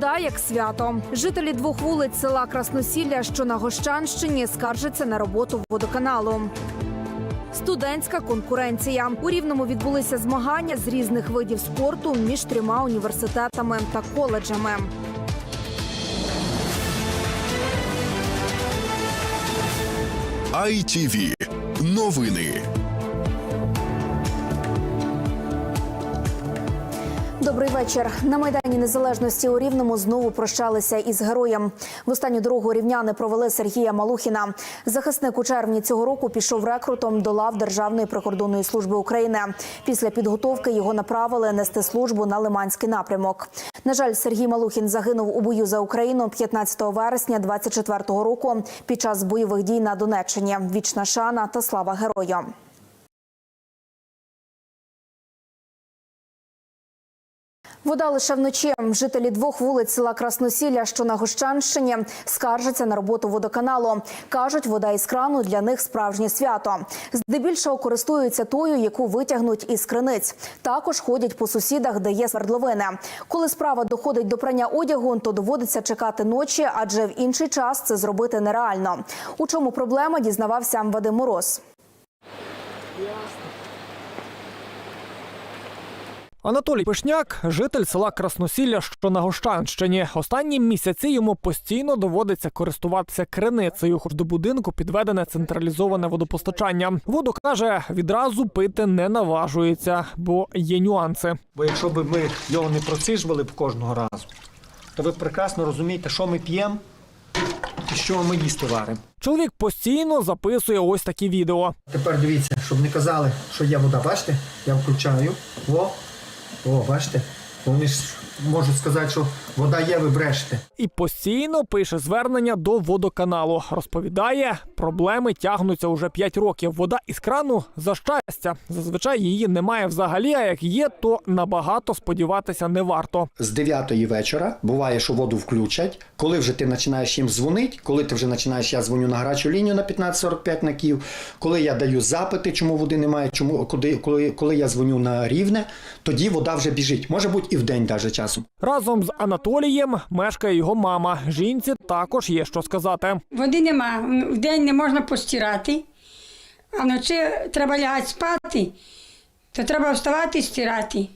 Вода як свято. Жителі двох вулиць села Красносілля, що на Гощанщині, скаржаться на роботу водоканалу. Студентська конкуренція у рівному відбулися змагання з різних видів спорту між трьома університетами та коледжами. ITV. Новини. Добрий вечір. На майдані незалежності у Рівному знову прощалися із героєм. В останню дорогу рівняни провели Сергія Малухіна. Захисник у червні цього року пішов рекрутом до лав Державної прикордонної служби України. Після підготовки його направили нести службу на Лиманський напрямок. На жаль, Сергій Малухін загинув у бою за Україну 15 вересня 24-го року під час бойових дій на Донеччині. Вічна шана та слава героям. Вода лише вночі. Жителі двох вулиць села Красносілля, що на Гощанщині, скаржаться на роботу водоканалу. кажуть, вода із крану для них справжнє свято. Здебільшого користуються тою, яку витягнуть із криниць. Також ходять по сусідах, де є свердловини. Коли справа доходить до прання одягу, то доводиться чекати ночі, адже в інший час це зробити нереально. У чому проблема дізнавався Вадим Мороз. Анатолій Пишняк, житель села Красносілля, що на Гощанщині. Останні місяці йому постійно доводиться користуватися криницею, хоч до будинку підведене централізоване водопостачання. Воду каже, відразу пити не наважується, бо є нюанси. Бо якщо б ми його не проціжували б кожного разу, то ви прекрасно розумієте, що ми п'ємо і що ми їсти варимо. Чоловік постійно записує ось такі відео. Тепер дивіться, щоб не казали, що є вода. Бачите? Я включаю. О, о, бачите? Вони ж можуть сказати, що вода є, ви брешете. І постійно пише звернення до водоканалу. Розповідає, проблеми тягнуться уже 5 років. Вода із крану за щастя. Зазвичай її немає взагалі. А як є, то набагато сподіватися не варто. з 9 вечора буває, що воду включать. Коли вже ти починаєш їм дзвонити, коли ти вже починаєш, я дзвоню на гарячу лінію на 1545 на Київ, коли я даю запити, чому води немає, чому коли, коли, коли я дзвоню на рівне, тоді вода вже біжить. Може бути і в день даже часом. Разом з Анатолієм мешкає його мама. Жінці також є що сказати. Води нема. В день не можна постирати, а вночі треба лягати спати, то треба вставати і стирати,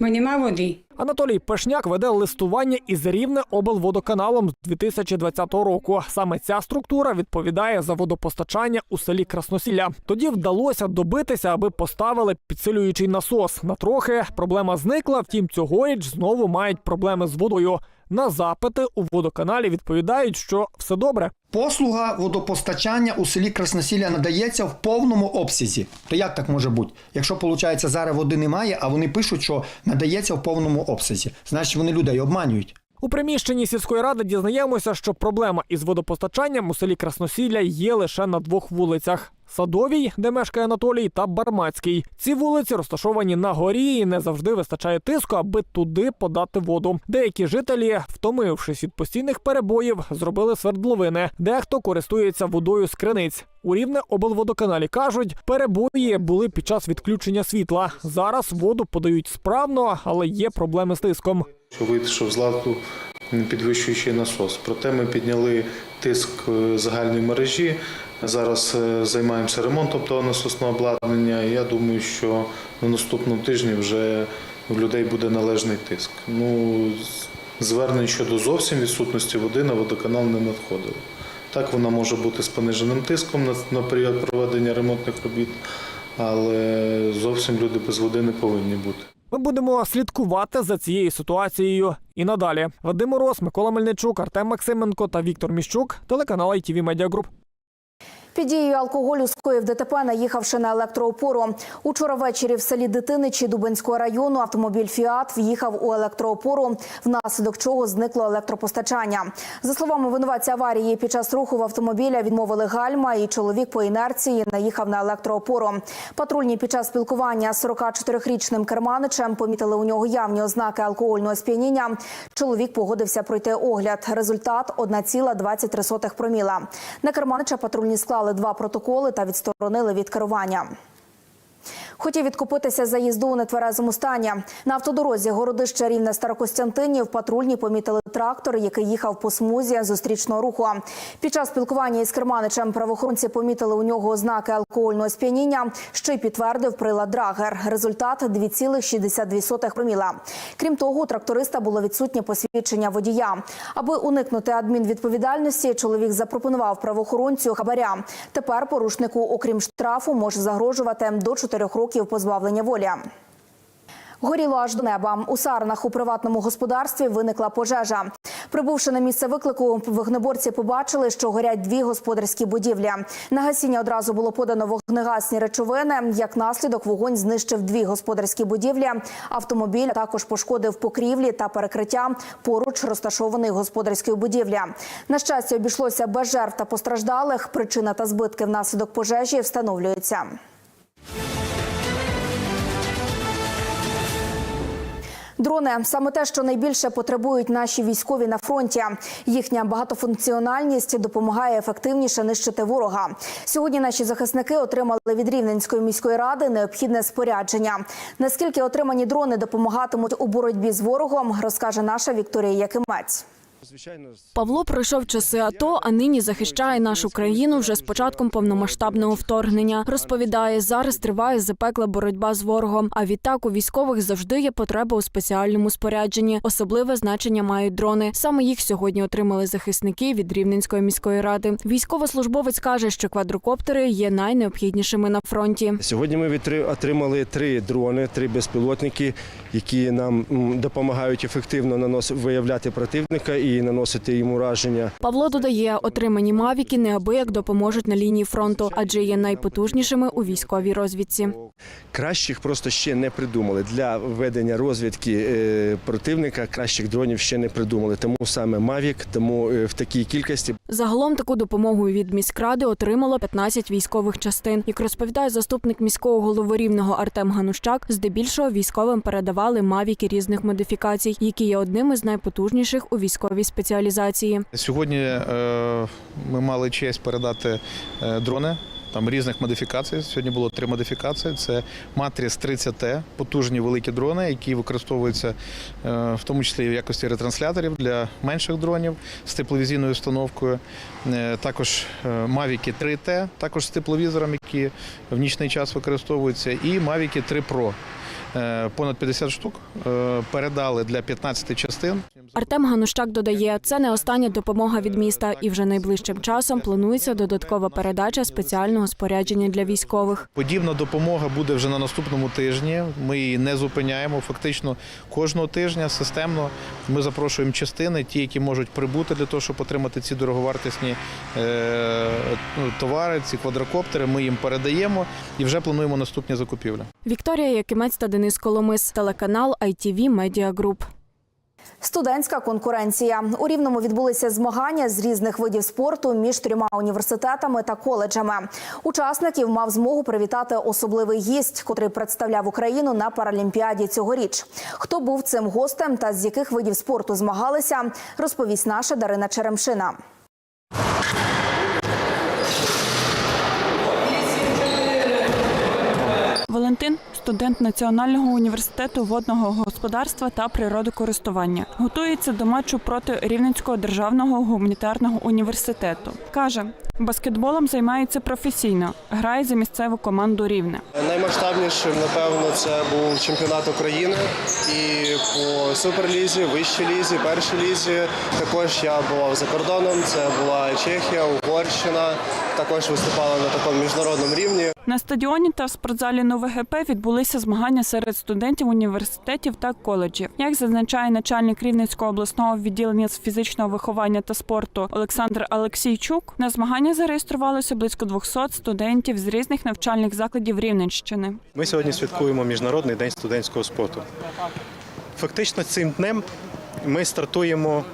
бо нема води. Анатолій Пешняк веде листування із рівне облводоканалом з 2020 року. Саме ця структура відповідає за водопостачання у селі Красносілля. Тоді вдалося добитися, аби поставили підсилюючий насос. На трохи проблема зникла. Втім, цьогоріч знову мають проблеми з водою. На запити у водоканалі відповідають, що все добре. Послуга водопостачання у селі Красносілля надається в повному обсязі. То як так може бути? Якщо виходить, зараз води немає, а вони пишуть, що надається в повному обсязі. Значить, вони людей обманюють. У приміщенні сільської ради дізнаємося, що проблема із водопостачанням у селі Красносілля є лише на двох вулицях. Садовій, де мешкає Анатолій, та Бармацький. Ці вулиці розташовані на горі і не завжди вистачає тиску, аби туди подати воду. Деякі жителі, втомившись від постійних перебоїв, зробили свердловини. Дехто користується водою з криниць. У рівне облводоканалі кажуть, перебої були під час відключення світла. Зараз воду подають справно, але є проблеми з тиском. Що вийшов з ладу підвищуючий насос. Проте ми підняли тиск е, загальної мережі. Зараз е, займаємося ремонтом того насосного обладнання. Я думаю, що на наступному тижні вже у людей буде належний тиск. Ну, звернень щодо зовсім відсутності води на водоканал не надходило. Так вона може бути з пониженим тиском на період проведення ремонтних робіт, але зовсім люди без води не повинні бути. Ми будемо слідкувати за цією ситуацією і надалі. Вадим Мороз, Микола Мельничук, Артем Максименко та Віктор Міщук, телеканал ITV Media Group. Під дією алкоголю скоїв ДТП, наїхавши на електроопору. Учора ввечері в селі Дитиничі Дубинського району автомобіль «Фіат» в'їхав у електроопору, внаслідок чого зникло електропостачання. За словами винуватця аварії, під час руху в автомобіля відмовили гальма, і чоловік по інерції наїхав на електроопору. Патрульні під час спілкування з 44-річним керманичем помітили у нього явні ознаки алкогольного сп'яніння. Чоловік погодився пройти огляд. Результат 1,23 проміла. На керманича патрульні склали два протоколи та відсторонили від керування. Хотів відкупитися за їзду у нетверезому стані. На автодорозі городище рівне Старокостянтинів патрульні помітили трактор, який їхав по смузі зустрічного руху. Під час спілкування із керманичем правоохоронці помітили у нього ознаки алкогольного сп'яніння, що й підтвердив прилад Драгер. Результат 2,62 проміла. Крім того, у тракториста було відсутнє посвідчення водія. Аби уникнути адмінвідповідальності, чоловік запропонував правоохоронцю хабаря. Тепер порушнику, окрім штрафу, може загрожувати до 4 років позбавлення волі. Горіло аж до неба. У сарнах у приватному господарстві виникла пожежа. Прибувши на місце виклику, вогнеборці побачили, що горять дві господарські будівлі. На гасіння одразу було подано вогнегасні речовини. Як наслідок, вогонь знищив дві господарські будівлі. Автомобіль також пошкодив покрівлі та перекриття поруч розташованої господарської будівлі. На щастя, обійшлося без жертв та постраждалих. Причина та збитки внаслідок пожежі встановлюються. Дрони саме те, що найбільше потребують наші військові на фронті. Їхня багатофункціональність допомагає ефективніше нищити ворога. Сьогодні наші захисники отримали від Рівненської міської ради необхідне спорядження. Наскільки отримані дрони допомагатимуть у боротьбі з ворогом, розкаже наша Вікторія Якимець. Павло пройшов часи АТО, а нині захищає нашу країну вже з початком повномасштабного вторгнення. Розповідає, зараз триває запекла боротьба з ворогом. А відтак у військових завжди є потреба у спеціальному спорядженні. Особливе значення мають дрони. Саме їх сьогодні отримали захисники від Рівненської міської ради. Військовослужбовець каже, що квадрокоптери є найнеобхіднішими на фронті. Сьогодні ми відтри- отримали три дрони, три безпілотники, які нам допомагають ефективно нанос виявляти противника і наносити йому ураження. Павло додає, отримані мавіки неабияк допоможуть на лінії фронту, адже є найпотужнішими у військовій розвідці. Кращих просто ще не придумали для ведення розвідки е, противника. Кращих дронів ще не придумали. Тому саме Мавік, тому е, в такій кількості Загалом таку допомогу від міськради отримало 15 військових частин. Як розповідає заступник міського голови рівного Артем Ганущак, здебільшого військовим передавали мавіки різних модифікацій, які є одним із найпотужніших у військовій спеціалізації. Сьогодні е, ми мали честь передати е, дрони. Там різних модифікацій. Сьогодні було три модифікації. Це Матріс 30Т, потужні великі дрони, які використовуються е, в тому числі в якості ретрансляторів для менших дронів з тепловізійною установкою. Також Мавіки 3Т, також з тепловізором, які в нічний час використовуються, і Мавіки 3 Pro. Понад 50 штук передали для 15 частин. Артем Ганущак додає, це не остання допомога від міста, і вже найближчим часом планується додаткова передача спеціального спорядження для військових. Подібна допомога буде вже на наступному тижні. Ми її не зупиняємо. Фактично кожного тижня системно ми запрошуємо частини, ті, які можуть прибути для того, щоб отримати ці дороговартісні е, ну, товари, ці квадрокоптери. Ми їм передаємо і вже плануємо наступні закупівлі. Вікторія Якимець та Денис Коломис, телеканал ITV Media Group. Студентська конкуренція у рівному відбулися змагання з різних видів спорту між трьома університетами та коледжами. Учасників мав змогу привітати особливий гість, котрий представляв Україну на паралімпіаді цьогоріч. Хто був цим гостем та з яких видів спорту змагалися, розповість наша Дарина Черемшина. Студент Національного університету водного господарства та природокористування. Готується до матчу проти Рівненського державного гуманітарного університету. Каже, баскетболом займається професійно, грає за місцеву команду Рівне. Наймасштабнішим, напевно, це був чемпіонат України і по суперлізі, вищій лізі, першій лізі. Також я бував за кордоном. Це була Чехія, Угорщина. Також виступала на такому міжнародному рівні. На стадіоні та в спортзалі Нове ГП відбулися змагання серед студентів університетів та коледжів. Як зазначає начальник Рівненського обласного відділення з фізичного виховання та спорту Олександр Алексійчук, на змаганнях змагання зареєструвалося близько 200 студентів з різних навчальних закладів Рівненщини. Ми сьогодні святкуємо Міжнародний день студентського спорту. Фактично цим днем ми стартуємо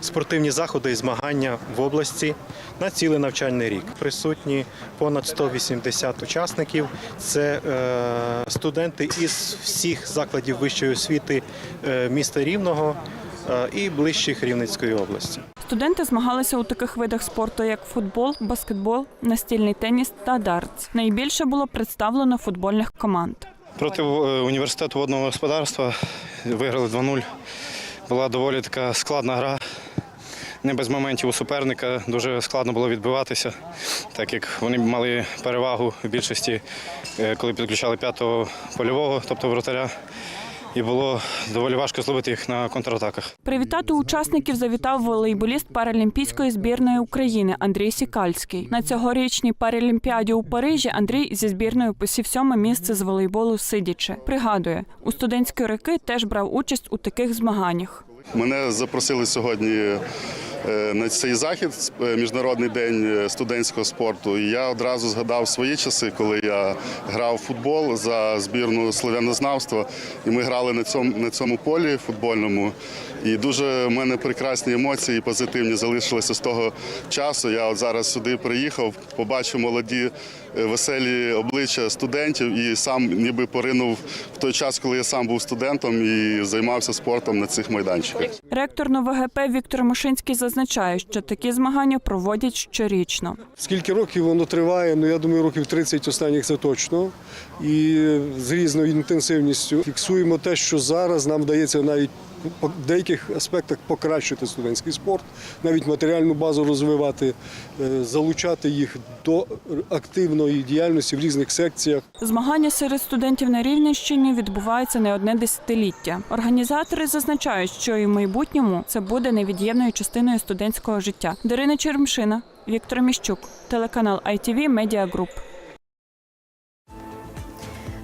спортивні заходи і змагання в області на цілий навчальний рік. Присутні понад 180 учасників. Це е, студенти із всіх закладів вищої освіти е, міста Рівного і ближчих Рівненської області. Студенти змагалися у таких видах спорту, як футбол, баскетбол, настільний теніс та дартс. Найбільше було представлено футбольних команд. Проти е, університету водного господарства виграли 2-0. Була доволі така складна гра. Не без моментів у суперника дуже складно було відбиватися, так як вони мали перевагу в більшості, е, коли підключали п'ятого польового, тобто вратаря. І було доволі важко зловити їх на контратаках. Привітати учасників завітав волейболіст паралімпійської збірної України Андрій Сікальський. На цьогорічній паралімпіаді у Парижі Андрій зі збірною посів сьоме місце з волейболу сидячи. Пригадує, у студентські роки теж брав участь у таких змаганнях. Мене запросили сьогодні на цей захід, е, Міжнародний день е, студентського спорту. І я одразу згадав свої часи, коли я грав в футбол за збірну слов'янознавства. І ми грали на цьому, на цьому полі футбольному. І дуже в мене прекрасні емоції, позитивні залишилися з того часу. Я от зараз сюди приїхав, побачив молоді е, веселі обличчя студентів і сам ніби поринув в той час, коли я сам був студентом і займався спортом на цих майданчиках. Ректор НОВГП Віктор Мошинський зазначає, що такі змагання проводять щорічно. Скільки років воно триває? Ну я думаю, років 30 останніх це точно. І з різною інтенсивністю фіксуємо те, що зараз нам вдається навіть в деяких аспектах покращити студентський спорт, навіть матеріальну базу розвивати, е, залучати їх до активної діяльності в різних секціях. Змагання серед студентів на Рівненщині відбуваються не одне десятиліття. Організатори зазначають, що і в майбутньому це буде невід'ємною частиною студентського життя. Дарина Чермшина, Віктор Міщук, телеканал ITV Media Group.